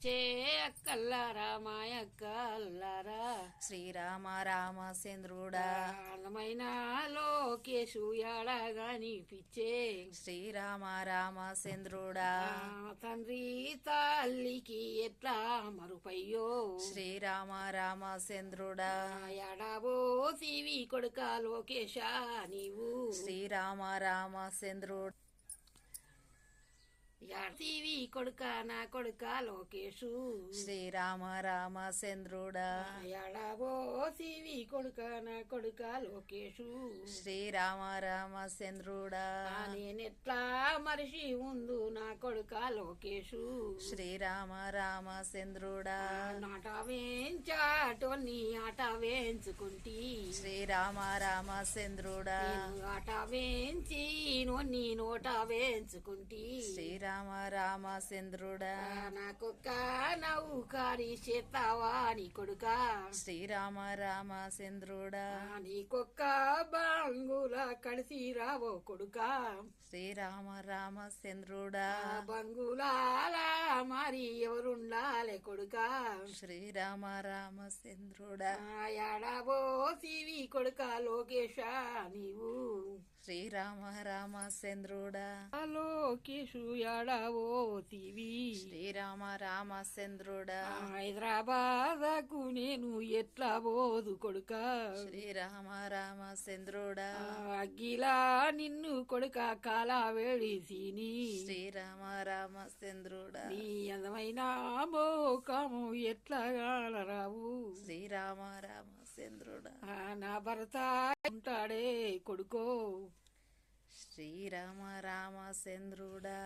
చే అక్కల్లారా మాయక్కల్లారా శ్రీరామ రామచంద్రుడా అందమైన లోకేశు ఎడగాని పిచ్చే శ్రీరామ రామచంద్రుడా తండ్రి తల్లికి ఎట్లా మరుపయ్యో. శ్రీరామ రామచంద్రుడా ఎడబో తీవి కొడుక లోకేశ నీవు. శ్రీరామ రామచంద్రుడు తీవి కొడుక నా కొడుక లోకేశు శ్రీరామ రామచంద్రుడా ఎడబో తీవి కొడుక నా కొడుక లోకేశు శ్రీరామ రామచంద్రుడా నేనెట్లా మనిషి ఉందు నా కొడుక లోకేశు శ్రీరామ రామచంద్రుడా నాట వేంచాటోని ఆట వేంచుకుంటి శ్రీరామ రామచంద్రుడా. ఆట వేంచి నొన్ని నోట వేంచుకుంటి శ్రీరామ రామచంద్రుడా. నాకొక్క నవ్వు కాడి చేస్తావా నీ కొడుక? శ్రీరామ రామచంద్రుడా. నీకొక్క బంగుల కలిసి రావో కొడుక? శ్రీరామ రామచంద్రుడా. బంగులాల మరి ఎవరుండాలే కొడుక? శ్రీరామ రామచంద్రుడా ఎడబో సివి కొడుక లోకేశ నీవు? శ్రీరామ రామచంద్రుడా లోకేశు ఎడవో తివి శ్రీరామ రామచంద్రుడా హైదరాబాదకు నేను ఎట్లా పోదు కొడుక? శ్రీరామ రామచంద్రుడా అగ్గిలా నిన్ను కొడుక కాల వేడిసిని శ్రీరామ రామచంద్రుడా నీ అందమైన మోకము ఎట్లా గాలరావు శ్రీరామ రామచంద్రుడా ఆ, నా భర్త ఉంటాడే కొడుకో. శ్రీరామ రామచంద్రుడా